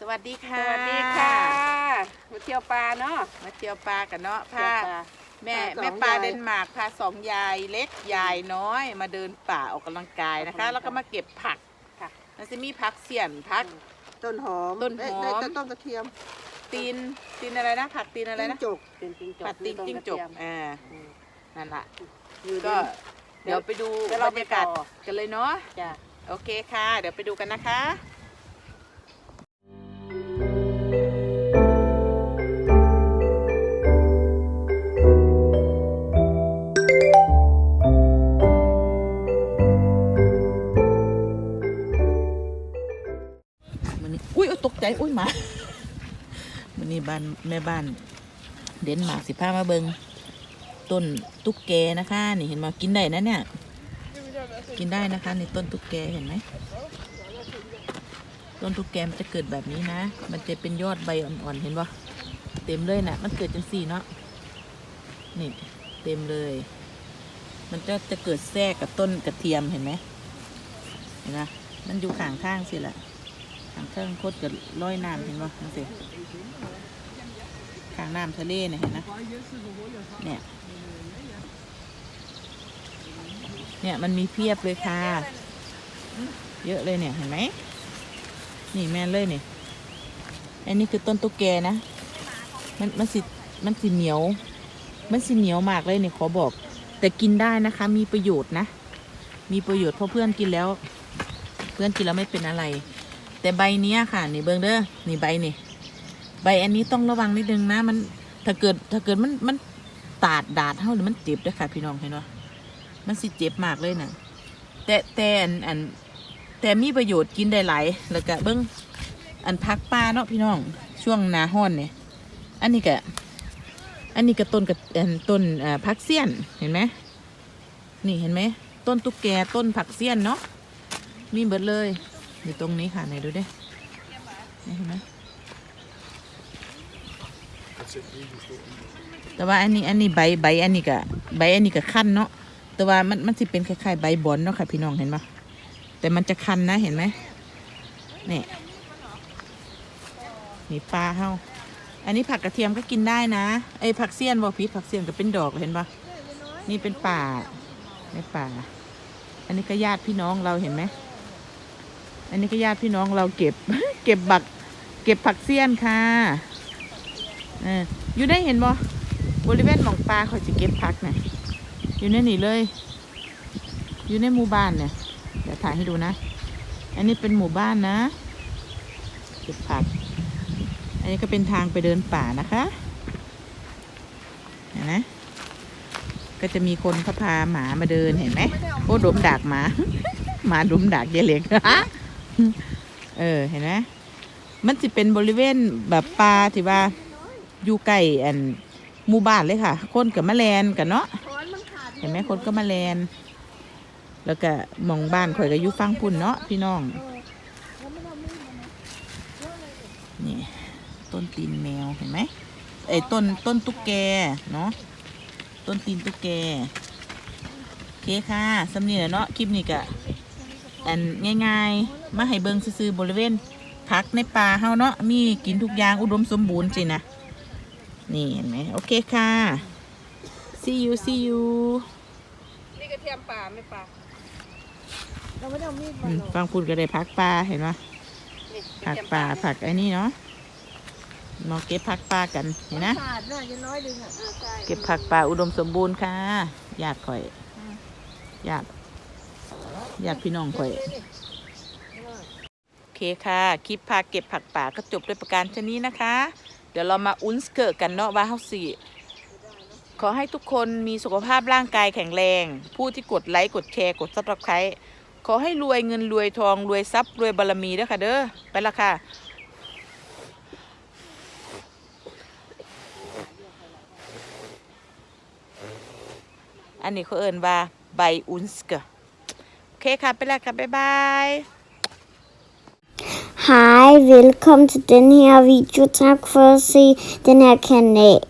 สวัสดีสค่ะวัสดีค่ะ มาเที่ยวปลาเนาะ มาเที่ยวปลากันเนาะเที่ยพาวปลาแม่พาสองแม่ปลายายเดนมาร์กพาสองยายเล็กยายน้อย มาเดินป่าออกกำลังกายนะคะออกกำลังกายแล้วก็มาเก็บผักค่ะมันจะมีผักเสียนผัก ต้นหอม ต้นหอมได้ได้ต้นกระเทียม ตีนตีนอะไรนะ ผักตีนอะไรนะจิ้งจกเป็นจิ้งจกผักตีนจิ้งจกต้นระเทียมอ่าอืมนั่นแหละอยู่ก็เดี๋เดี๋ยยววไปดูเดี๋ยวบเรารไปรยากาศต่อกันเลยเนาะจ้ะโอเคค่ะ เดี๋ยวไปดูกันนะคะ ใจอุ้ยหมามันนี่บ้านแม่บ้าน เด่นหมากสิพามาเบิงต้นตุ๊กแกนะคะ นี่เห็นมากินได้นะเนี่ย กินได้นะคะในต้นตุ๊กแกเห็นไหมต้นตุ๊กแกมันจะเกิดแบบนี้นะ มันจะเป็นยอดใบอ่อนๆเห็นปะเต็มเลยนะมันเกิดจังสี่เนาะนี่เต็มเลย มันจะจะเกิดแทรกกับต้นกระเทียมเห็นไหมเห็นไหมมันอยู่ข้างข้างสิละ ข้างข้างโคตรกับร้อยน้ำเห็นปะนั่นสิข้างน้ำทะเลเนี่ยเห็นนะ เนี่ย เนี่ยมันมีเพียบเลยค่ะ เยอะเลยเนี่ยเห็นไหม นี่แม่นเลยเนี่ยอันนี้คือต้นตุ๊กแกนะ มันมันสิมันสิเหนียว มันสิเหนียวมากเลยเนี่ยขอบอก แต่กินได้นะคะ มีประโยชน์นะ มีประโยชน์เพราะเพื่อนกินแล้ว เพื่อนกินแล้วไม่เป็นอะไร แต่ใบเนี้ยค่ะ นี่เบิ้งเด้อ นี่ใบนี่ ใบอันนี้ต้องระวังนิดนึงนะ มัน ถ้าเกิด ถ้าเกิดมัน มันตาดดาดเท่าหรือมันเจ็บด้วยค่ะ พี่น้องเห็นปะมันสิเจ็บมากเลยนะแต่แต่อันอันแต่มีประโยชน์กินได้หลาย แล้วก็เบิ้งอันพักปลาเนาะพี่น้อง ช่วงนาห้อนเนี่ย อันนี้ก็อันนี้ก็ต้นกับต้นผักเสี้ยนเห็นไหมนี่เห็นไหมต้นตุ๊กแกต้นผักเสี้ยนเนาะมีเบิดเลย อยู่ตรงนี้ค่ะไหนดูด้เห็นไหมแต่ว่าอันนี้อันนี้ใบใบอันนี้ก็ใบอันนี้ก็ขั้นเนาะแต่ว่ามันมันสิเป็นคล้ายๆใบบอนเนาะค่ะพี่น้องเห็นปะแต่มันจะคันนะเห็นไหมนี่นี่ปลาเฮาอันนี้ผักกระเทียมก็กินได้นะไอ้ผักเสี้ยนบอกพีผักเสี้ยนก็เป็นดอกเห็นปะนี่เป็นป่าในป่า อันนี้ก็ญาติพี่น้องเราเห็นไหม อันนี้ก็ญาติพี่น้องเราเก็บ เก็บบัก เก็บผักเสี้ยนค่ะเอออยู่ได้เห็นบ่บริเวณหมองปลาเขาจะเก็บผักน่ะอยู่ในนี่เลย อยู่ในหมู่บ้านเนี่ยเดี๋ยวถ่ายให้ดูนะ อันนี้เป็นหมู่บ้านนะ เก็บผัก อันนี้ก็เป็นทางไปเดินป่านะคะเห็นไหมก็จะมีคนเขาพาหมามาเดินเห็นไหมโอ้ดมดากหมา หมาดมดากเยายเล็ก เออเห็นไหมมันจะเป็นบริเวณแบบป่าที่ว่าอยู่ใกล้อันหมู่บ้านเลยค่ะ คนกับแมลงกันเนาะเห็นไหมคนก็มาแลนแล้วก็มองบ้านข่อยก็อยู่ฟังพุ่นเนาะพี่น้องนี่ต้นตีนแมวเห็นไหมไอ้ต้นต้นตุ๊กแกเนาะต้นตีนตุ๊กแกโอเคค่ะสำเนียงเนาะคลิปนี้ก็ อันง่ายๆ มาให้เบิงซื้อๆบริเวณพักในป่าเฮาเนาะมีกินทุกอย่างอุดมสมบูรณ์สินะนี่เห็นไหมโอเคค่ะ see you see you นี่กระเทียมป่าไม่ป่าเราไม่ได้เอามีดอืมามหรอกฟังพูดก็ได้พักปลาเห็นไหมนี่ผักป่าผักไอ้นี่เนาะมาเก็บผักป่ากันเห็นนะขาดน่ะจะน้อยดึงอะใช่เก็บผักป่าอุดมสมบูรณ์ค่ะญาติข่อยญา ติญาติพี่น้องข่อยโอเคค่ะ คลิปพาเก็บผักป่าก็จบด้วยประการชนี้นะคะ เดี๋ยวเรามาอุ้นสเกิร์กันเนาะว่าเฮาสิขอให้ทุกคนมีสุขภาพร่างกายแข็งแรง ผู้ที่กดไลค์กดแชร์กดซับสไครต์ขอให้รวยเงินรวยทองรวยทรัพย์รวยบารมีด้อค่ะเด้อไปละค่ะอันนี้เขาเอินว่าใบอุนสกโอเคค่ะ ไปแล้วค่ะ บ๊ายบาย Hej, velkommen til den her video. Tak for at se den her kanal.